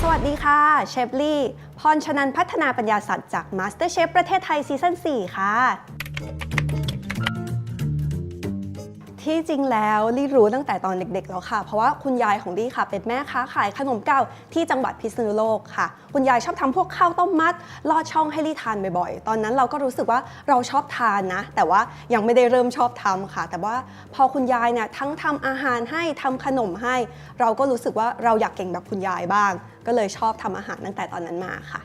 สวัสดีค่ะ เชฟลี่ พรชนันพัฒนาปัญญาสัตว์จาก Master Chef ประเทศไทยซีซั่น4 ค่ะ ที่จริงแล้วลี่รู้ตั้งแต่ตอนเด็กๆแล้วค่ะ เพราะว่าคุณยายของลี่ค่ะ เป็นแม่ค้าขายขนมเก่าที่จังหวัดพิษณุโลกค่ะ คุณยายชอบทำพวกข้าวต้มมัด ลอดช่องให้ลี่ทานบ่อยๆ ตอนนั้นเราก็รู้สึกว่าเราชอบทานนะ แต่ว่ายังไม่ได้เริ่มชอบทำค่ะ แต่ว่าพอคุณยายเนี่ยทั้งทำอาหารให้ทำขนมให้ เราก็รู้สึกว่าเราอยากเก่งแบบคุณยายบ้าง ก็เลยชอบทำอาหารตั้งแต่ตอนนั้นมาค่ะ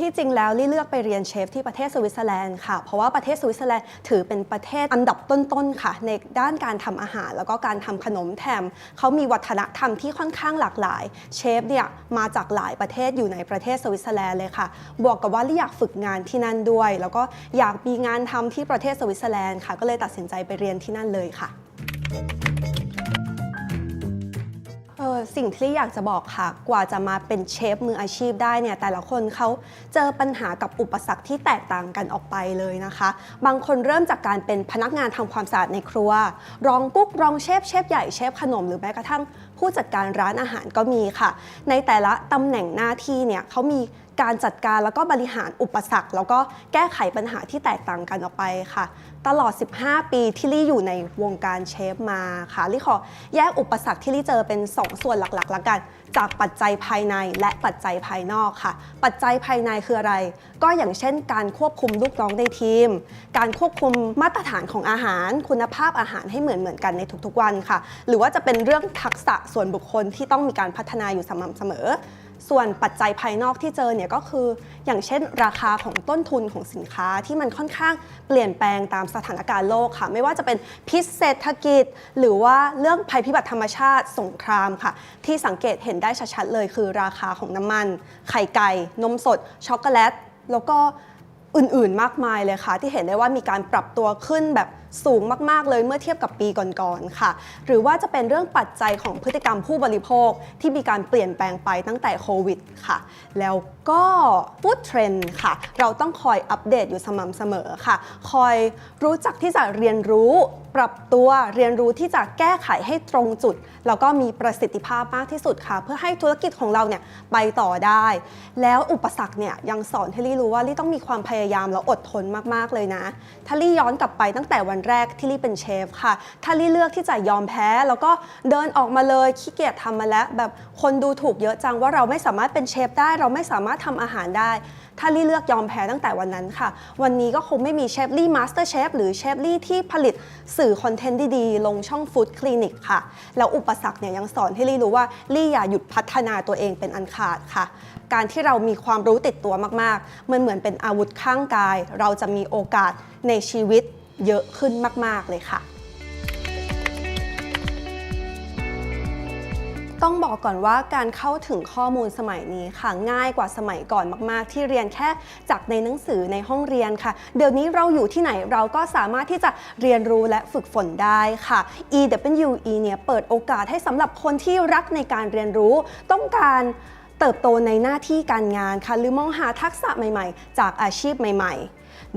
ที่จริงแล้วลี่เลือกไปเรียนเชฟที่ประเทศสวิตเซอร์แลนด์ค่ะ เพราะว่าประเทศสวิตเซอร์แลนด์ถือเป็นประเทศอันดับต้นๆค่ะ ในด้านการทำอาหาร แล้วก็การทำขนมแถมเขามีวัฒนธรรมที่ค่อนข้างหลากหลาย เชฟเนี่ยมาจากหลายประเทศอยู่ในประเทศสวิตเซอร์แลนด์เลยค่ะ บวกกับว่าลี่อยากฝึกงานที่นั่นด้วย แล้วก็อยากมีงานทำที่ประเทศสวิตเซอร์แลนด์ค่ะ ก็เลยตัดสินใจไปเรียนที่นั่นเลยค่ะ ออสิ่งที่อยากจะบอกค่ะ กว่าจะมาเป็นเชฟมืออาชีพได้เนี่ย แต่ละคนเขาเจอปัญหากับอุปสรรคที่แตกต่างกันออกไปเลยนะคะ บางคนเริ่มจากการเป็นพนักงานทำความสะอาดในครัว รองกุ๊กรองเชฟเชฟใหญ่เชฟขนมหรือแม้กระทั่งผู้จัดการร้านอาหารก็มีค่ะ ในแต่ละตำแหน่งหน้าที่เนี่ยเขามี การจัดการแล้วก็บริหารอุปสรรค แล้วก็แก้ไขปัญหาที่แตกต่างกันออกไปค่ะ ตลอด 15 ปีที่ลี่อยู่ในวงการเชฟมาค่ะลี่ขอแยกอุปสรรคที่ลี่เจอเป็น 2 ส่วนหลักๆละกัน จากปัจจัยภายในและปัจจัยภายนอกค่ะ ปัจจัยภายในคืออะไร ก็อย่างเช่น การควบคุมลูกน้องในทีม การควบคุมมาตรฐานของอาหาร คุณภาพอาหารให้เหมือนเหมือนๆกันในทุกๆวันค่ะ หรือว่าจะเป็นเรื่องทักษะส่วนบุคคลที่ต้องมีการพัฒนาอยู่สม่ำเสมอ ส่วนปัจจัยภายนอกที่เจอเนี่ยก็คือ อย่างเช่น ราคาของต้นทุนของสินค้าที่มันค่อนข้างเปลี่ยนแปลงตามสถานการณ์โลกค่ะ ไม่ว่าจะเป็นพิษเศรษฐกิจ หรือว่าเรื่องภัยพิบัติธรรมชาติสงครามค่ะ ที่สังเกตเห็นได้ชัดๆเลย คือราคาของน้ำมัน ไข่ไก่ นมสด ช็อกโกแลต แล้วก็อื่นๆมากมายเลยค่ะ ที่เห็นได้ว่ามีการปรับตัวขึ้นแบบ สูงมากๆเลยเมื่อเทียบกับปีก่อนๆค่ะ หรือว่าจะเป็นเรื่องปัจจัยของพฤติกรรมผู้บริโภคที่มีการเปลี่ยนแปลงไปตั้งแต่โควิดค่ะ แล้วก็ฟู้ดเทรนด์ค่ะ เราต้องคอยอัปเดตอยู่สม่ำเสมอค่ะ คอยรู้จักที่จะเรียนรู้ปรับตัวเรียนรู้ที่จะแก้ไขให้ตรงจุด แล้วก็มีประสิทธิภาพมากที่สุดค่ะ เพื่อให้ธุรกิจของเราเนี่ยไปต่อได้ แล้วอุปสรรคเนี่ยยังสอนให้ลี่รู้ว่าลี่ต้องมีความพยายามแล้วอดทนมากๆเลยนะ ถ้าลี่ย้อนกลับไปตั้งแต่วันแรกที่ลี่เป็นเชฟค่ะ ถ้าลี่เลือกที่จะยอมแพ้ แล้วก็เดินออกมาเลยขี้เกียจทำมาแล้ว แบบคนดูถูกเยอะจังว่าเราไม่สามารถเป็นเชฟได้ เราไม่สามารถทำอาหารได้ ถ้าลี่เลือกยอมแพ้ตั้งแต่วันนั้นค่ะ วันนี้ก็คงไม่มีเชฟลี่มาสเตอร์เชฟหรือเชฟลี่ที่ผลิตสื่อคอนเทนต์ดีๆ ลงช่องฟู้ดคลินิกค่ะ แล้วอุปสรรคเนี่ยยังสอนให้ลี่รู้ว่าลี่อย่าหยุดพัฒนาตัวเองเป็นอันขาดค่ะ การที่เรามีความรู้ติดตัวมากๆ มันเหมือนเป็นอาวุธข้างกาย เราจะมีโอกาสในชีวิต เยอะขึ้นมาก ๆ เลยค่ะ ต้องบอกก่อนว่าการเข้าถึงข้อมูลสมัยนี้ค่ะ ง่ายกว่าสมัยก่อนมาก ๆ ที่เรียนแค่จากในหนังสือในห้องเรียนค่ะ เดี๋ยวนี้เราอยู่ที่ไหนเราก็สามารถที่จะเรียนรู้และฝึกฝนได้ค่ะ EWE เนี่ยเปิดโอกาสให้สำหรับคนที่รักในการเรียนรู้ต้องการ เติบโตในหน้าที่การงานค่ะหรือมองหาทักษะใหม่ๆ จากอาชีพใหม่ ๆ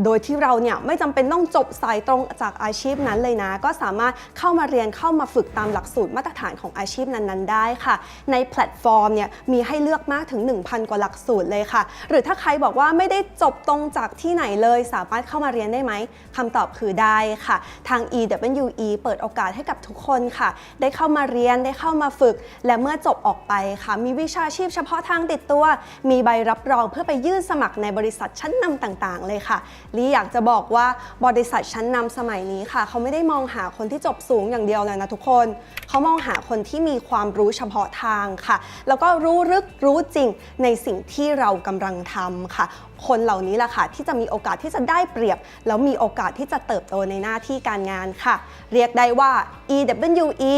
โดยที่เราเนี่ยไม่จำเป็นต้องจบสายตรงจากอาชีพนั้นเลยนะ ก็สามารถเข้ามาเรียนเข้ามาฝึกตามหลักสูตรมาตรฐานของอาชีพนั้นๆ ได้ค่ะ ในแพลตฟอร์มเนี่ยมีให้เลือกมากถึง 1,000 กว่าหลักสูตรเลยค่ะ หรือถ้าใครบอกว่าไม่ได้จบตรงจากที่ไหนเลย สามารถเข้ามาเรียนได้ไหมคำตอบคือได้ค่ะ ทาง EWE เปิดโอกาสให้กับทุกคนค่ะ ได้เข้ามาเรียนได้เข้ามาฝึก และเมื่อจบออกไปค่ะ มีวิชาชีพเฉพาะาะทางติดตัว มีใบรับรองเพื่อไปยื่นสมัครในบริษัทชั้นนำต่างๆ เลยค่ะลีอยากจะบอกว่าบริษัทชั้นนำสมัยนี้ค่ะ เขาไม่ได้มองหาคนที่จบสูงอย่างเดียวเลยนะทุกคน เขามองหาคนที่มีความรู้เฉพาะทางค่ะ แล้วก็รู้ลึกรู้จริงในสิ่งที่เรากำลังทำค่ะ คนเหล่านี้แหละค่ะที่จะมีโอกาสที่จะได้เปรียบ แล้วมีโอกาสที่จะเติบโตในหน้าที่การงานค่ะ เรียกได้ว่า EWE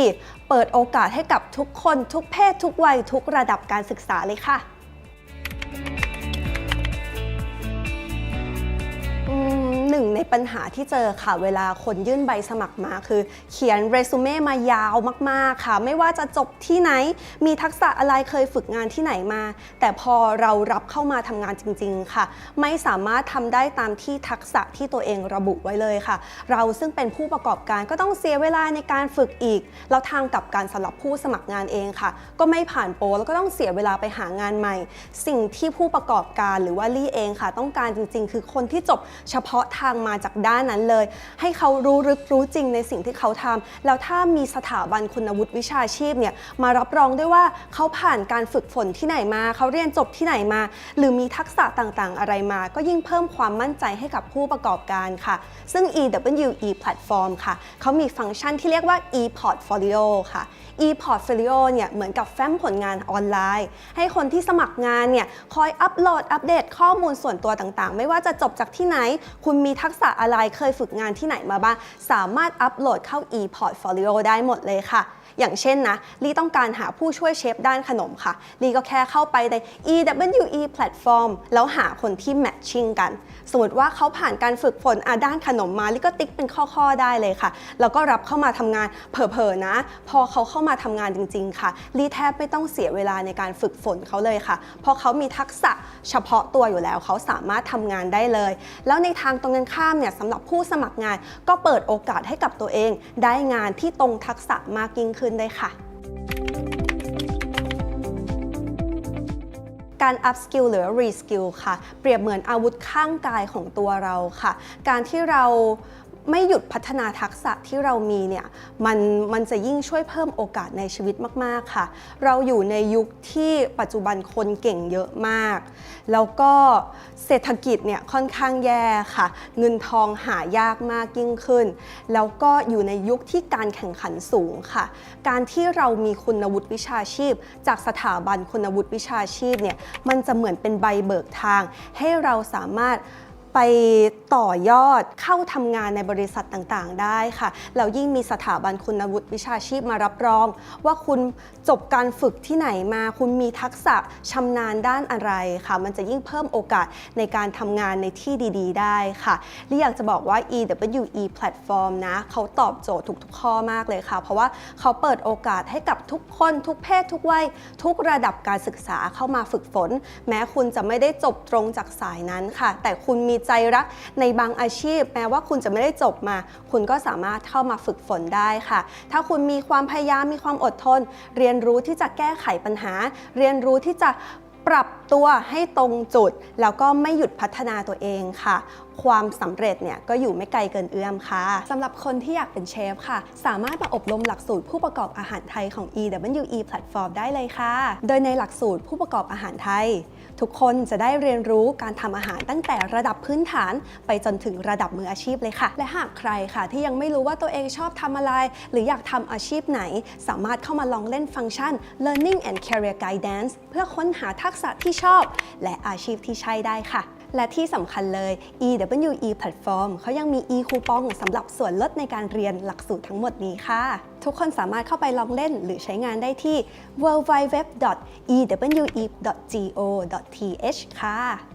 เปิดโอกาสให้กับทุกคนทุกเพศทุกวัยทุกระดับการศึกษาเลยค่ะ อืมนึ่งในปัญหาที่เจอค่ะ เวลาคนยื่นใบสมัครมาคือ เขียนเรซูเม่มายาวมากๆค่ะ ไม่ว่าจะจบที่ไหน มีทักษะอะไรเคยฝึกงานที่ไหนมา แต่พอเรารับเข้ามาทำงานจริง ๆ ค่ะ ไม่สามารถทำได้ตามที่ทักษะที่ตัวเองระบุไว้เลยค่ะ เราซึ่งเป็นผู้ประกอบการก็ต้องเสียเวลาในการฝึกอีกแล้วทางกับการสำหรับผู้สมัครงานเองค่ะ ก็ไม่ผ่านโปรแล้วก็ต้องเสียเวลาไปหางานใหม่ สิ่งที่ผู้ประกอบการหรือว่าลี่เองค่ะ ต้องการจริง ๆ คือคนที่จบเฉพาะทางมาจากด้านนั้นเลย ให้เขารู้ลึกรู้จริงในสิ่งที่เขาทำแล้วถ้ามีสถาบันคุณวุฒิวิชาชีพเนี่ยมารับรองด้วยว่าเขาผ่านการฝึกฝนที่ไหนมา เขาเรียนจบที่ไหนมา หรือมีทักษะต่างๆ อะไรมา ก็ยิ่งเพิ่มความมั่นใจให้กับผู้ประกอบการค่ะ ซึ่ง EWE Platform ค่ะเขามีฟังก์ชันที่เรียกว่า e-portfolio ค่ะ e-portfolio เนี่ยเหมือนกับแฟ้มผลงานออนไลน์ ให้คนที่สมัครงานเนี่ยคอยอัปโหลดอัปเดตข้อมูลส่วนตัวต่างๆ ไม่ว่าจะจบจากที่ไหนคุณมีทักษะอะไรเคยฝึกงานที่ไหนมาบ้าง สามารถอัปโหลดเข้า e-portfolio ได้หมดเลยค่ะ อย่างเช่นนะลีต้องการหาผู้ช่วยเชฟด้านขนมค่ะลีก็แค่เข้าไปใน EWE platform แล้วหาคนที่ matching กัน สมมติว่าเขาผ่านการฝึกฝนอะด้านขนมมาลีก็ติ๊กเป็นข้อๆได้เลยค่ะ แล้วก็รับเข้ามาทำงานเผลอๆนะ พอเขาเข้ามาทำงานจริง ๆ ค่ะลีแทบไม่ต้องเสียเวลาในการฝึกฝนเขาเลยค่ะ เพราะเขามีทักษะเฉพาะตัวอยู่แล้วเขาสามารถทำงานได้เลย แล้วในทางตรงกันข้ามเนี่ยสำหรับผู้สมัครงานก็เปิดโอกาสให้กับตัวเอง ได้งานที่ตรงทักษะมากยิ่งขึ้นได้ค่ะ การ up skill หรือ re skill ค่ะ เปรียบเหมือนอาวุธข้างกายของตัวเราค่ะ การที่เรา ไม่หยุดพัฒนาทักษะที่เรามีเนี่ยมันมันจะยิ่งช่วยเพิ่มโอกาสในชีวิตมาก ๆ ค่ะ เราอยู่ในยุคที่ปัจจุบันคนเก่งเยอะมาก แล้วก็เศรษฐกิจเนี่ยค่อนข้างแย่ค่ะ เงินทองหายากมากยิ่งขึ้น แล้วก็อยู่ในยุคที่การแข่งขันสูงค่ะ การที่เรามีคุณวุฒิวิชาชีพ จากสถาบันคุณวุฒิวิชาชีพเนี่ยมันจะเหมือนเป็นใบเบิกทาง ให้เราสามารถ ไปต่อยอดเข้าทำงานในบริษัทต่างๆ ได้ค่ะแล้วยิ่งมีสถาบันคุณวุฒิวิชาชีพมารับรอง ว่าคุณจบการฝึกที่ไหนมา คุณมีทักษะชำนาญด้านอะไรค่ะ มันจะยิ่งเพิ่มโอกาสในการทำงานในที่ดี ๆ ได้ค่ะลี่อยากจะบอกว่า EWE Platform นะเขาตอบโจทย์ทุกๆข้อมากเลยค่ะ เพราะว่าเขาเปิดโอกาสให้กับทุกคน ทุกเพศทุกวัยทุกระดับการศึกษาเข้ามาฝึกฝน แม้คุณจะไม่ได้จบตรงจากสายนั้นค่ะ แต่คุณมีใจรักในบางอาชีพ แม้ว่าคุณจะไม่ได้จบมา คุณก็สามารถเข้ามาฝึกฝนได้ค่ะ ถ้าคุณมีความพยายามมีความอดทน เรียนรู้ที่จะแก้ไขปัญหา เรียนรู้ที่จะปรับตัวให้ตรงจุด แล้วก็ไม่หยุดพัฒนาตัวเองค่ะ ความสำเร็จเนี่ยก็อยู่ไม่ไกลเกินเอื้อมค่ะสำหรับคนที่อยากเป็นเชฟค่ะ สามารถมาอบรมหลักสูตรผู้ประกอบอาหารไทยของ EWE Platform ได้เลยค่ะ โดยในหลักสูตรผู้ประกอบอาหารไทย ทุกคนจะได้เรียนรู้การทำอาหารตั้งแต่ระดับพื้นฐาน ไปจนถึงระดับมืออาชีพเลยค่ะ และหากใครค่ะ ที่ยังไม่รู้ว่าตัวเองชอบทำอะไร หรืออยากทำอาชีพไหน สามารถเข้ามาลองเล่นฟังก์ชัน Learning and Career Guidance เพื่อค้นหาทักษะที่ชอบ และอาชีพที่ใช่ได้ค่ะ และที่สำคัญเลย EWE Platform เขายังมี e คูปองสำหรับส่วนลดในการเรียนหลักสูตรทั้งหมดนี้ค่ะ ทุกคนสามารถเข้าไปลองเล่นหรือใช้งานได้ที่ www.ewe.go.th ค่ะ